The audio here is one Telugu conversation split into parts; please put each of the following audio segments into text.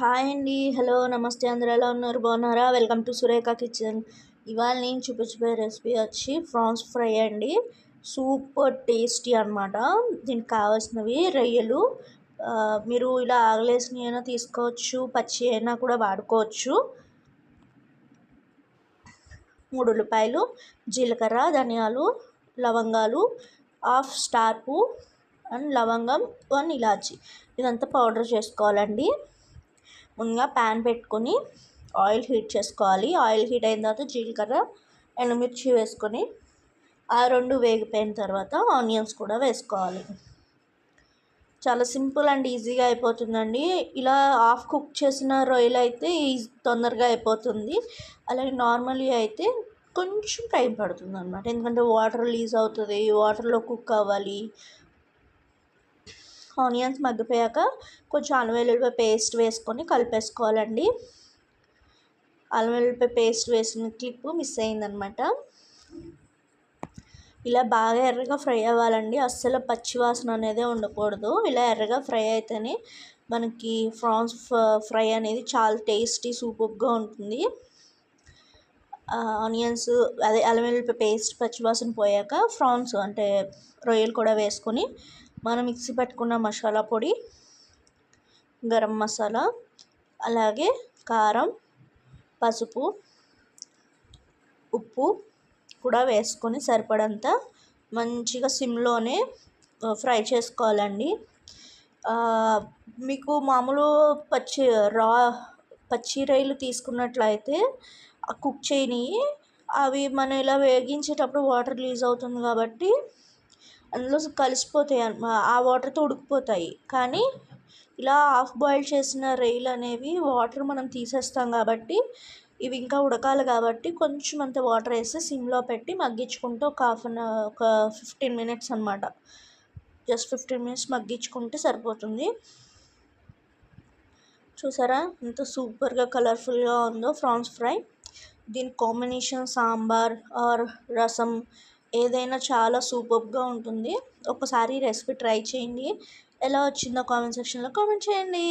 హాయ్ అండి. హలో నమస్తే. అందరూ ఎలా ఉన్నారు? బాగున్నారా? Welcome to Surekha kitchen. ఇవాళ నేను చూపించబోయే రెసిపీ వచ్చి ఫ్రాన్స్ ఫ్రై అండి. సూపర్ టేస్టీ అనమాట దీనికి కావాల్సినవి రొయ్యలు. మీరు ఇలా ఆగలేసినవి అయినా తీసుకోవచ్చు పచ్చి అయినా కూడా వాడుకోవచ్చు. మూడు ఉల్లిపాయలు జీలకర్ర ధనియాలు లవంగాలు హాఫ్ స్టార్పు అండ్ లవంగం వన్ ఇలాచి. ఇదంతా పౌడర్ చేసుకోవాలండి. ముందుగా ప్యాన్ పెట్టుకొని ఆయిల్ హీట్ చేసుకోవాలి. ఆయిల్ హీట్ అయిన తర్వాత జీలకర్ర ఎండుమిర్చి వేసుకొని ఆ రెండు వేగిపోయిన తర్వాత ఆనియన్స్ కూడా వేసుకోవాలి. చాలా సింపుల్ అండ్ ఈజీగా అయిపోతుందండి. ఇలా హాఫ్ కుక్ చేసిన రొయ్యలు అయితే తొందరగా అయిపోతుంది. అలాగే నార్మల్గా అయితే కొంచెం టైం పడుతుంది అనమాట ఎందుకంటే వాటర్ రిలీజ్ అవుతుంది వాటర్లో కుక్ అవ్వాలి ఆనియన్స్ మగ్గిపోయాక కొంచెం అల్లం వెల్లుల్లిపాయ పేస్ట్ వేసుకొని కలిపేసుకోవాలండి. అల్లం వెల్లుల్లిపాయ పేస్ట్ వేసిన క్లిప్ మిస్ అయిందనమాట. ఇలా బాగా ఎర్రగా ఫ్రై అవ్వాలండి. అస్సలు పచ్చివాసన అనేది ఉండకూడదు. ఇలా ఎర్రగా ఫ్రై అయితేనే మనకి ఫ్రాన్స్ ఫ్రై అనేది చాలా టేస్టీ సూపర్గా ఉంటుంది. ఆనియన్స్ అదే అల్లం వెల్లుల్లిపాయ పేస్ట్ పచ్చివాసన పోయాక ఫ్రాన్స్ అంటే రొయ్యలు కూడా వేసుకొని మనం మిక్సీ పెట్టుకున్న మసాలా పొడి గరం మసాలా అలాగే కారం పసుపు ఉప్పు కూడా వేసుకొని సరిపడంత మంచిగా సిమ్లోనే ఫ్రై చేసుకోవాలండి. మీకు మామూలు పచ్చి రా పచ్చి రొయ్యలు తీసుకున్నట్లయితే కుక్ చేయని అవి మనం ఇలా వేగించేటప్పుడు వాటర్ రిలీజ్ అవుతుంది కాబట్టి అందులో కలిసిపోతాయి ఆ వాటర్తో ఉడికిపోతాయి. కానీ ఇలా హాఫ్ బాయిల్ చేసిన రొయ్యలు అనేవి వాటర్ మనం తీసేస్తాం కాబట్టి ఇవి ఇంకా ఉడకాలి కాబట్టి కొంచెం అంత వాటర్ వేసి సిమ్లో పెట్టి మగ్గించుకుంటే ఒక హాఫ్ అన్ ఒక ఫిఫ్టీన్ మినిట్స్ అనమాట జస్ట్ ఫిఫ్టీన్ మినిట్స్ మగ్గించుకుంటే సరిపోతుంది. చూసారా? ఎంత సూపర్గా కలర్ఫుల్గా ఉందో ఫ్రాన్స్ ఫ్రై. దీని కాంబినేషన్ సాంబార్ ఆర్ రసం ఏదైనా చాలా సూపర్గా ఉంటుంది. ఒకసారి రెసిపీ ట్రై చేయండి. ఎలా వచ్చిందో కామెంట్ సెక్షన్లో కామెంట్ చేయండి.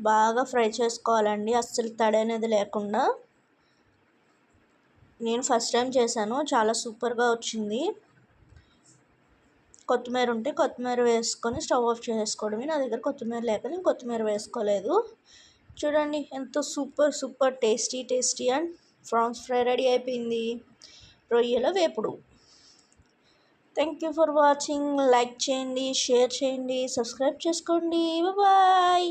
బాగా ఫ్రై చేసుకోవాలండి. అస్సలు తడి అనేది లేకుండా. నేను ఫస్ట్ టైం చేశాను. చాలా సూపర్గా వచ్చింది. కొత్తిమీర ఉంటే కొత్తిమీర వేసుకొని స్టవ్ ఆఫ్ చేసుకోవడమే నా దగ్గర కొత్తిమీర లేక నేను కొత్తిమీర వేసుకోలేదు. చూడండి ఎంతో super super tasty tasty and prawns fry ready అయిపోయింది. రొయ్యల వేపుడు. Thank you for watching like చేయండి షేర్ చేయండి సబ్స్క్రైబ్ చేసుకోండి. బాయ్